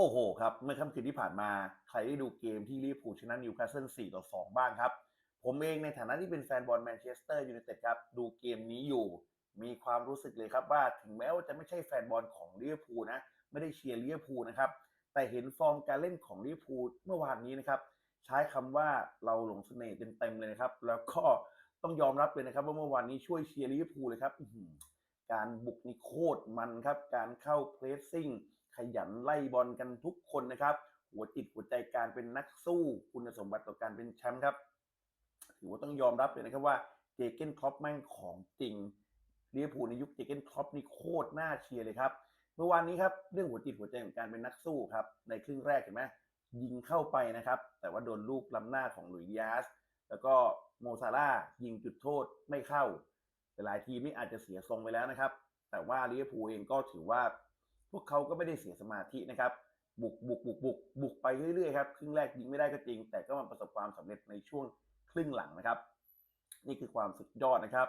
โอ้โหครับ เมื่อค่ำคืนที่ผ่านมา ใครได้ดูเกมที่ลิเวอร์พูลชนะนิวคาสเซิล4ต่อ 2 บ้างครับ ผมเองในฐานะที่เป็นแฟนบอลแมนเชสเตอร์ยูไนเต็ดครับ ดูเกมนี้อยู่ มีความรู้สึกเลยครับว่าถึงแม้ว่าจะไม่ใช่แฟนบอลของลิเวอร์พูลนะ ไม่ได้เชียร์ลิเวอร์พูลนะครับ แต่เห็นฟอร์มการเล่นของลิเวอร์พูลเมื่อวานนี้นะครับ ใช้คำว่าเราหลงเสน่ห์เต็มๆเลยนะครับ แล้วก็ต้องยอมรับเลยนะครับ ว่าเมื่อวานนี้ช่วยเชียร์ลิเวอร์พูลเลยครับการบุกนี่โคตรมันครับ การเข้าเพรสซิ่ง ขยันไล่บอลกันทุกคนนะครับ หัวจิตหัวใจการเป็นนักสู้คุณสมบัติต่อการเป็นแชมป์ครับ ถือว่าต้องยอมรับเลยนะครับว่าเจเกนครอปแม่งของจริงลิเวอร์พูในยุคเจเกนครอปนี่โคตรน่าเชียร์เลยครับ เมื่อวานนี้ครับเรื่องหัวจิตหัวใจของการเป็นนักสู้ครับในครึ่งแรกเห็นไหมยิงเข้าไปนะครับ แต่ว่าโดนลูกล้ำหน้าของหลุยส์ดิอาสแล้วก็โมซาร่ายิงจุดโทษไม่เข้าหลายทีมนี่อาจจะเสียทรงไปแล้วนะครับ แต่ว่าลิเวอร์พูลเองก็ถือว่า พวกเขาก็ไม่ได้เสียสมาธินะครับ บุกบุกบุกบุกบุกไปเรื่อยๆครับครึ่งแรกยิงไม่ได้ก็จริง แต่ก็มาประสบความสำเร็จในช่วงครึ่งหลังนะครับ นี่คือความสุดยอดนะครับ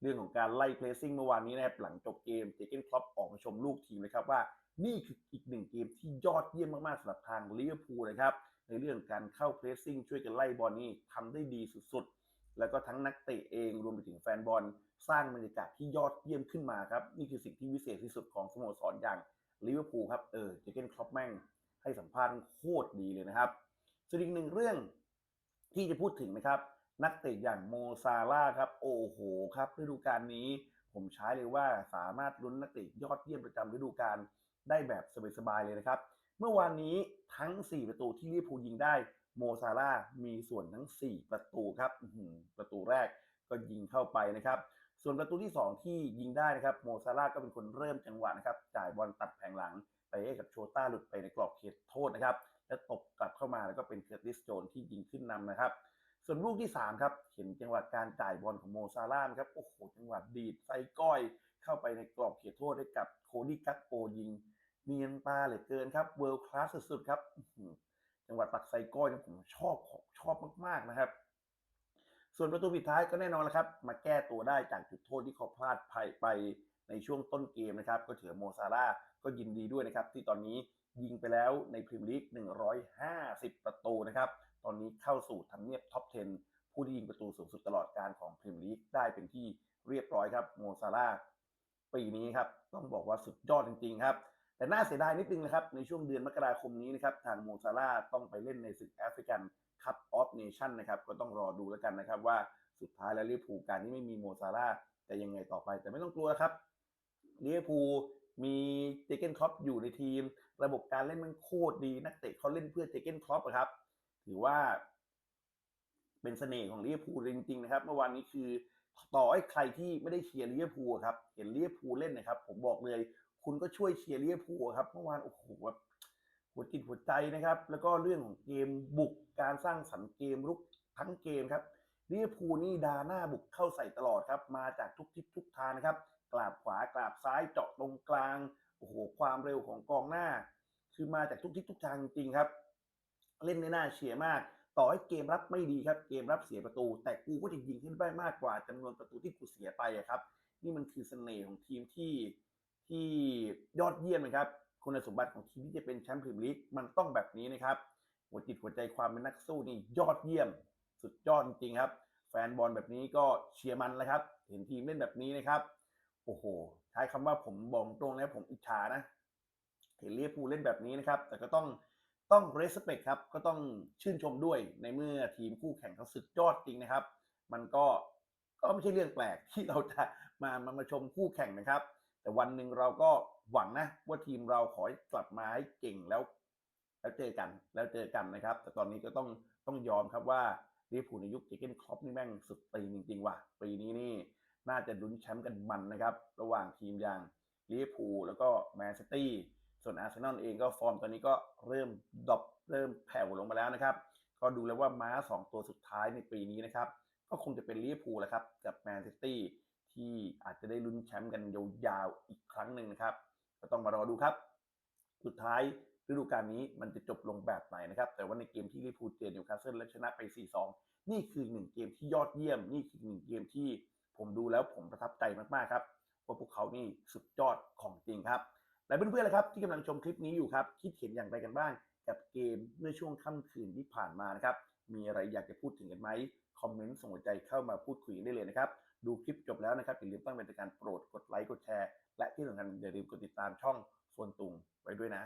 เรื่องของการไล่เพลซิ่งเมื่อวานนี้นะครับหลังจบเกมเจเกนครอปออกมาชมลูกทีมเลยครับว่านี่คืออีกหนึ่งเกมที่ยอดเยี่ยมมากๆสำหรับทางลิเวอร์พูลนะครับในเรื่องการเข้าเพรสซิ่งช่วยกันไล่บอลนี่ทำได้ดีสุดๆ แล้วก็ทั้งนักเตะเองรวมไปถึงแฟนบอล สร้างบรรยากาศที่ยอดเยี่ยมขึ้นมาครับ นี่คือสิ่งที่วิเศษที่สุดของสโมสรอย่างลิเวอร์พูลครับเออเจเกนครอปแม่งให้สัมภาษณ์โคตรดีเลยนะครับส่วนอีกหนึ่งเรื่องที่จะพูดถึงนะครับ นักเตะอย่างโมซาร่าครับ โอ้โหครับฤดูกาลนี้ ผมใช้เลยว่าสามารถลุ้นนักเตะยอดเยี่ยมประจำฤดูกาลได้แบบสบายๆเลยนะครับ เมื่อวานนี้ทั้ง 4 ประตูที่ลิเวอร์พูลยิงได้ โมซาร่ามีส่วนทั้ง 4 ประตูครับประตูแรกก็ยิงเข้าไปนะครับ ส่วนประตูที่ 2 ที่ยิงได้นะครับโมซาร่าก็เป็นคนเริ่มจังหวะนะครับจ่ายบอลตัดแผงหลังไปให้กับโชต้าหลุดไปในกรอบเขตโทษนะครับ แล้วตบกลับเข้ามาแล้วก็เป็นเคอร์ติสโจนที่ยิงขึ้นนำนะครับ ส่วนลูกที่ 3 ครับ เห็นจังหวะการจ่ายบอลของโมซาร่าครับโอ้โหจังหวะดีดไส้ก้อย เข้าไปในกรอบเขตโทษให้กับโคดี้กักโปยิงเนียนตาเหลือเกินครับเวิลด์คลาสสุดๆครับ จังหวะตักไซก้อยเนี่ยผมชอบชอบมากๆนะครับ ส่วนประตูปิดท้ายก็แน่นอนแล้วครับ มาแก้ตัวได้จากจุดโทษที่เขาพลาดไปไปในช่วงต้นเกมนะครับ ก็ถือโมซาร่าก็ยินดีด้วยนะครับ ที่ตอนนี้ยิงไปแล้วในพรีเมียร์ลีก 150 ประตูนะครับ ตอนนี้เข้าสู่ทำเนียบท็อป 10 ผู้ที่ยิงประตูสูงสุดตลอดการของพรีเมียร์ลีกได้เป็นที่เรียบร้อยครับโมซาร่าปีนี้ครับต้องบอกว่าสุดยอดจริงๆครับ แต่น่าเสียดายนิดนึงนะครับ ในช่วงเดือนมกราคมนี้นะครับ ทางโมซาร่าต้องไปเล่นในศึกแอฟริกันคัพออฟเนชั่นนะครับ ก็ต้องรอดูแล้วกันนะครับ ว่าสุดท้ายแล้วลิเวอร์พูลการที่ไม่มีโมซาร่าจะยังไงต่อไป แต่ไม่ต้องกลัวครับลิเวอร์พูลมีเจเกนครอปอยู่ในทีม ระบบการเล่นมันโคตรดีนักเตะเขาเล่นเพื่อเจเกนครอปครับ ถือว่า เป็นเสน่ห์ของลิเวอร์พูลจริงๆนะครับ เมื่อวานนี้คือต่อให้ใครที่ไม่ได้เชียร์ลิเวอร์พูลครับ เห็นลิเวอร์พูลเล่นนะครับ ผมบอกเลย คุณก็ช่วยเชียร์เวอร์พูครับเมื่อวานโอ้โหแบบหัวจิตหัวใจนะครับ แล้วก็เรื่องของเกมบุกการสร้างสรรค์เกมรุกทั้งเกมครับเวอร์พูนี่ดาหน้าบุกเข้าใส่ตลอดครับ มาจากทุกทิศทุกทางนะครับกราบขวากราบซ้ายเจาะตรงกลางโอ้โหความเร็วของกองหน้า คือมาจากทุกทิศทุกทางจริงครับ เล่นในหน้าเชียร์มาก ต่อให้เกมรับไม่ดีครับ เกมรับเสียประตู แต่กูก็จะยิงขึ้นได้มากกว่าจำนวนประตูที่กูเสียไปอะครับ นี่มันคือเสน่ห์ของทีมที่ ที่ยอดเยี่ยมนะครับคุณสมบัติของทีมที่จะเป็นแชมป์พรีเมียร์ลีกมันต้องแบบนี้นะครับหัวจิตหัวใจความเป็นนักสู้นี่ยอดเยี่ยม สุดยอดจริงครับ แฟนบอลแบบนี้ก็เชียร์มันแล้วครับ เห็นทีมเล่นแบบนี้นะครับโอ้โหใช้คำว่าผมบอกตรงแล้วผมอิจฉานะ เห็นเลียพูเล่นแบบนี้นะครับ แต่ก็ต้องต้อง respect ครับก็ต้องชื่นชมด้วยในเมื่อทีมคู่แข่งเขาสุดยอดจริงนะครับ มันก็ก็ไม่ใช่เรื่องแปลกที่เราจะมามามาชมคู่แข่งนะครับ แต่วันหนึ่งเราก็หวังนะว่าทีมเราขอให้กลับมาให้เก่งแล้ว แล้วเจอกันแล้วเจอกันนะครับ แต่ตอนนี้ก็ต้องต้องยอมครับว่าลิเวอร์พูลในยุคเจเกนครอปนี่แม่งสุดตีจริงๆว่ะปีนี้นี่น่าจะลุ้นแชมป์กันมันนะครับ ระหว่างทีมอย่างลิเวอร์พูลแล้วก็แมนซิตี้ส่วนอาร์เซนอลเองก็ฟอร์มตอนนี้ก็เริ่มดรอปเริ่มแผ่วลงมาแล้วนะครับก็ดูแล้วว่าม้า 2 ตัวสุดท้ายในปีนี้นะครับ ก็คงจะเป็นลิเวอร์พูลแหละครับ กับแมนซิตี้ ที่อาจจะได้ลุ้นแชมป์กันยาวๆอีกครั้งหนึ่งนะครับ ก็ต้องมารอดูครับ สุดท้ายฤดูกาลนี้มันจะจบลงแบบไหนนะครับ แต่ว่าในเกมที่ลิเวอร์พูเจอนิวคาสเซิลและชนะไป 4-2 นี่คือหนึ่งเกมที่ยอดเยี่ยม นี่คือหนึ่งเกมที่ผมดูแล้วผมประทับใจมากๆครับว่าพวกเขานี่สุดยอดของจริงครับ และเพื่อนๆละครับที่กำลังชมคลิปนี้อยู่ครับคิดเห็นอย่างไรกันบ้าง กับเกมเมื่อช่วงค่ำคืนที่ผ่านมานะครับมีอะไรอยากจะพูดถึงกันไหม อมเมนต์ส่งหัวใจเข้ามาพูดคุยได้เลยนะครับ ดูคลิปจบแล้วนะครับอย่าลืมตั้งเป็นการโปรดกดไลค์กดแชร์ และที่สำคัญอย่าลืมกดติดตามช่องโฟนตุงไว้ด้วยนะ